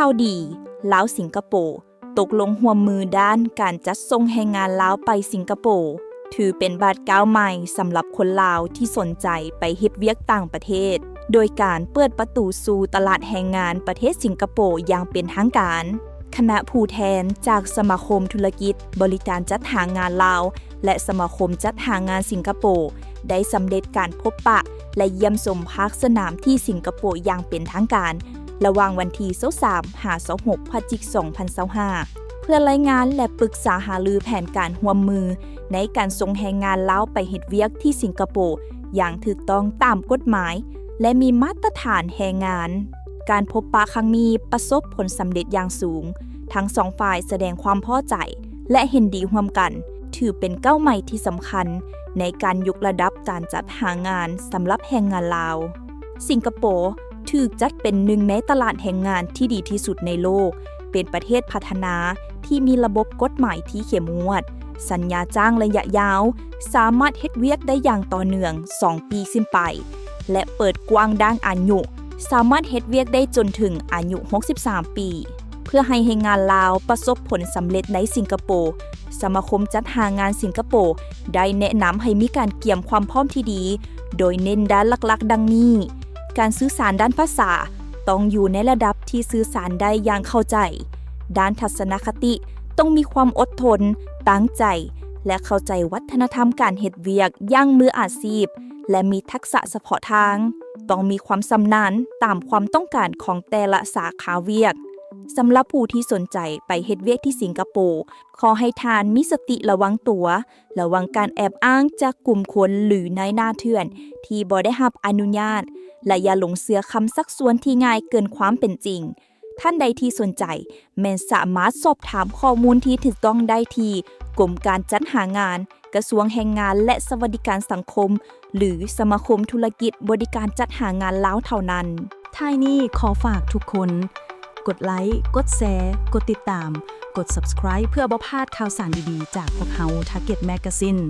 ข่าวดีลาวสิงคโปร์ตกลงห่วมมือด้านการจัดส่งแรงงานลาวไปสิงคโปร์ถือเป็นบาดก้าวใหม่สำหรับคนลาวที่สนใจไปเฮ็ดเวียกต่างประเทศ โดยการเปิดประตูสู่ตลาดแรงงานประเทศสิงคโปร์อย่างเป็นทางการ คณะผู้แทนจากสมาคมธุรกิจ บริการจัดหางานลาว และสมาคมจัดหางานสิงคโปร์ได้สำเร็จการพบปะ และเยี่ยมชมภาคสนามที่สิงคโปร์อย่างเป็นทางการ ระหว่างวันที่23หา26พฤศจิกายน2025เพื่อรายงานและปรึกษาหารือแผนการร่วมมือ ในการส่งแรงงานลาวไปเฮ็ดเวียกที่สิงคโปร์อย่างถูกต้องตามกฎหมาย และมีมาตรฐานแรงงาน การพบปะครั้งนี้ประสบผลสำเร็จอย่างสูง ทั้งสองฝ่ายแสดงความพอใจ และเห็นดีร่วมกัน ถือเป็นเก้าใหม่ที่สำคัญ ในการยกระดับการจัดหางานสำหรับแรงงานลาว สิงคโปร์ ถูกจัดเป็นหนึ่งในตลาดแรงงานที่ดีที่สุดในโลก เป็นประเทศพัฒนาที่มีระบบกฎหมายที่เข้มงวด สัญญาจ้างระยะยาว สามารถเฮ็ดเวียกได้อย่างต่อเนื่อง 2 ปีขึ้นไป และเปิดกว้างด้านอายุ สามารถเฮ็ดเวียกได้จนถึงอายุ 63 ปี เพื่อให้แรงงานลาวประสบผลสำเร็จในสิงคโปร์สมาคมจัดหางานสิงคโปร์ได้แนะนำให้มีการเกี่ยมความพร้อมที่ดี โดยเน้นด้านหลักๆ ดังนี้ การสื่อสารด้านภาษา ต้องอยู่ในระดับที่สื่อสารได้อย่างเข้าใจ ด้านทัศนคติต้องมีความอดทน ตั้งใจ และเข้าใจวัฒนธรรมการเฮ็ดเวียกย่างมืออาชีพ และมีทักษะเฉพาะทาง ต้องมีความสำนาญตามความต้องการของแต่ละสาขาเวียกสำหรับผู้ที่สนใจไปเฮ็ดเวียกที่สิงคโปร์ขอให้ทานมีสติระวังตัว ระวังการแอบอ้างจากกลุ่มคนหรือนายหน้าเถื่อน ที่บ่ได้รับอนุญาต และอย่าหลงเสือคำซักซ้วนที่ง่ายเกินความเป็นจริง ท่านใดที่สนใจแม่นสามารถสอบถามข้อมูลที่ถูกต้องได้ที่กรมการจัดหางาน กระทรวงแรงงานและสวัสดิการสังคม หรือสมาคมธุรกิจบริการจัดหางานล้าวเท่านั้นท้ายนี้ขอฝากทุกคน กดไลค์ กดแชร์ กดติดตาม กด subscribe เพื่อบ่พลาดข่าวสารดีๆ จากพวกเรา Target Magazine